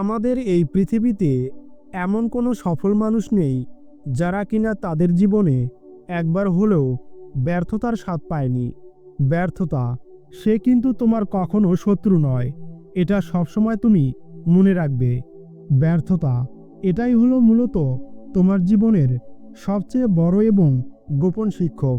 আমাদের এই পৃথিবীতে এমন কোনো সফল মানুষ নেই যারা কিনা তাদের জীবনে একবার হলেও ব্যর্থতার স্বাদ পায়নি। ব্যর্থতা, সে কিন্তু তোমার কখনো শত্রু নয়। এটা সবসময় তুমি মনে রাখবে। ব্যর্থতা, এটাই হলো মূলত তোমার জীবনের সবচেয়ে বড় এবং গোপন শিক্ষক।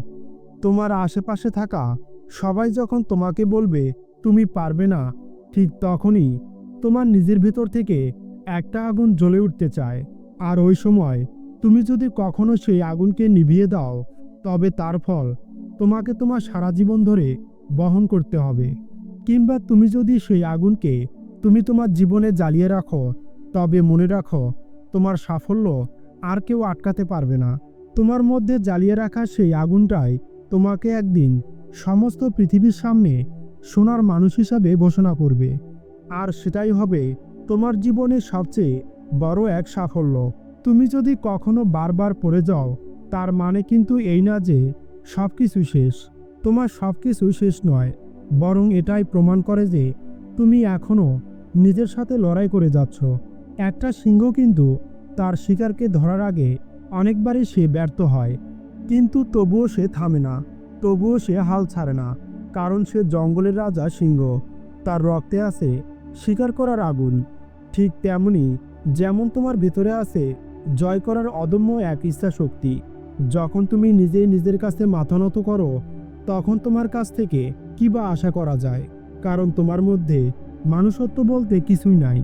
তোমার আশেপাশে থাকা সবাই যখন তোমাকে বলবে, তুমি পারবে না, ঠিক তখনই তোমার নিজের ভেতর থেকে একটা আগুন জ্বলে উঠতে চায়। আর ওই সময় তুমি যদি কখনো সেই আগুনকে নিভিয়ে দাও, তবে তার ফল তোমাকে তোমার সারা জীবন ধরে বহন করতে হবে। কিংবা তুমি যদি সেই আগুনকে তুমি তোমার জীবনে জ্বালিয়ে রাখো, তবে মনে রাখো তোমার সাফল্য আর কেউ আটকাতে পারবে না। তোমার মধ্যে জ্বালিয়ে রাখা সেই আগুনটাই তোমাকে একদিন সমস্ত পৃথিবীর সামনে সোনার মানুষ হিসাবে ঘোষণা করবে। আর সেটাই হবে তোমার জীবনের সবচেয়ে বড় এক সাফল্য। তুমি যদি কখনো বারবার পড়ে যাও, তার মানে কিন্তু এই না যে সব কিছু শেষ। তোমার সব কিছু শেষ নয়, বরং এটাই প্রমাণ করে যে তুমি এখনও নিজের সাথে লড়াই করে যাচ্ছ। একটা সিংহ কিন্তু তার শিকারকে ধরার আগে অনেকবারই সে ব্যর্থ হয়, কিন্তু তবুও সে থামে না। তবুও সে হাল ছাড়ে না, কারণ সে জঙ্গলের রাজা সিংহ। তার রক্তে আছে শিকার করার আগুন। ঠিক তেমনি যেমন তোমার ভেতরে আছে, জয় করার অদম্য এক ইচ্ছা শক্তি যখন তুমি নিজেই নিজের কাছে মাথা নত করো, তখন তোমার কাছ থেকে কী বা আশা করা যায়? কারণ তোমার মধ্যে মানুষত্ব বলতে কিছুই নাই।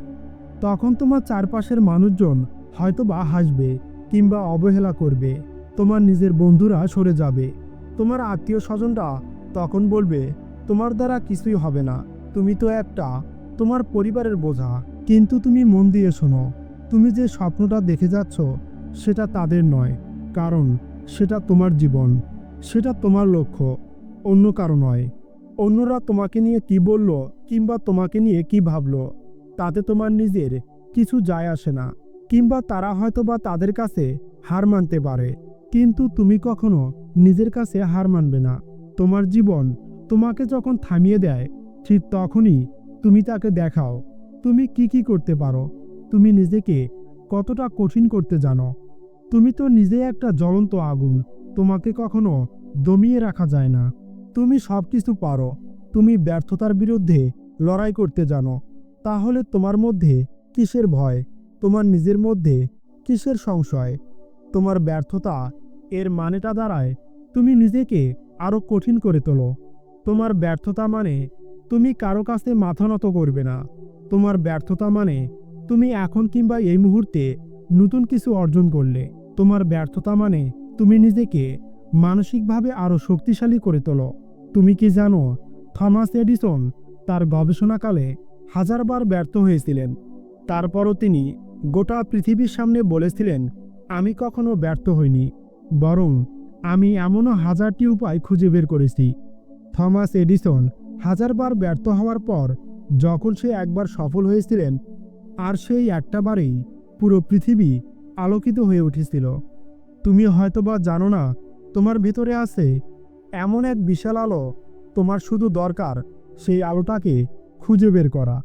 তখন তোমার চারপাশের মানুষজন হয়তো বা হাসবে কিংবা অবহেলা করবে। তোমার নিজের বন্ধুরা সরে যাবে। তোমার আত্মীয় স্বজনরা তখন বলবে, তোমার দ্বারা কিছুই হবে না। তুমি তো একটা তোমার পরিবারের বোঝা, কিন্তু তুমি মন দিয়ে শোনো। তুমি যে স্বপ্নটা দেখে যাচ্ছ, সেটা তাদের নয়, কারণ সেটা তোমার জীবন, সেটা তোমার লক্ষ্য, অন্য কারও নয়। অন্যরা তোমাকে নিয়ে কি বলল, কিংবা তোমাকে নিয়ে কি ভাবল, তাতে তোমার নিজের কিছু যায় আসে না, কিংবা তারা হয়তো বা তাদের কাছে হার মানতে পারে। কিন্তু তুমি কখনো নিজের কাছে হার মানবে না। তোমার জীবন তোমাকে যখন থামিয়ে দেয়, ঠিক তখনই তুমি তাকে দেখাও। তুমি কি কি করতে পারো? তুমি নিজেকে কতটা কঠিন করতে জানো? তুমি তো নিজে একটা জ্বলন্ত আগুন, তোমাকে কখনো দমিয়ে রাখা যায় না। তুমি সব কিছু পারো, তুমি ব্যর্থতার বিরুদ্ধে লড়াই করতে জানো। তাহলে তোমার মধ্যে কিসের ভয়? তোমার নিজের মধ্যে কিসের সংশয়? তোমার ব্যর্থতা এর মানেটা দাঁড়ায়, তুমি নিজেকে আরও কঠিন করে তোলো। তোমার ব্যর্থতা মানে তুমি কারও কাছে মাথা নত করবে না। তোমার ব্যর্থতা মানে তুমি এখন কিংবা এই মুহূর্তে নতুন কিছু অর্জন করলে। তোমার ব্যর্থতা মানে তুমি নিজেকে মানসিকভাবে আরও শক্তিশালী করে তোলো। তুমি কি জানো, থমাস এডিসন তার গবেষণাকালে হাজারবার ব্যর্থ হয়েছিলেন। তারপরও তিনি গোটা পৃথিবীর সামনে বলেছিলেন, আমি কখনো ব্যর্থ হইনি, বরং আমি এমনও হাজারটি উপায় খুঁজে বের করেছি। থমাস এডিসন হাজারবার ব্যর্থ হওয়ার পর, যখন সে একবার সফল হয়েছিলেন, আর সেই একটা বারেই পুরো পৃথিবী আলোকিত হয়ে উঠেছিল। তুমি হয়তোবা জানো না, তোমার ভেতরে আছে এমন এক বিশাল আলো, তোমার শুধু দরকার সেই আলোটাকে খুঁজে বের করা।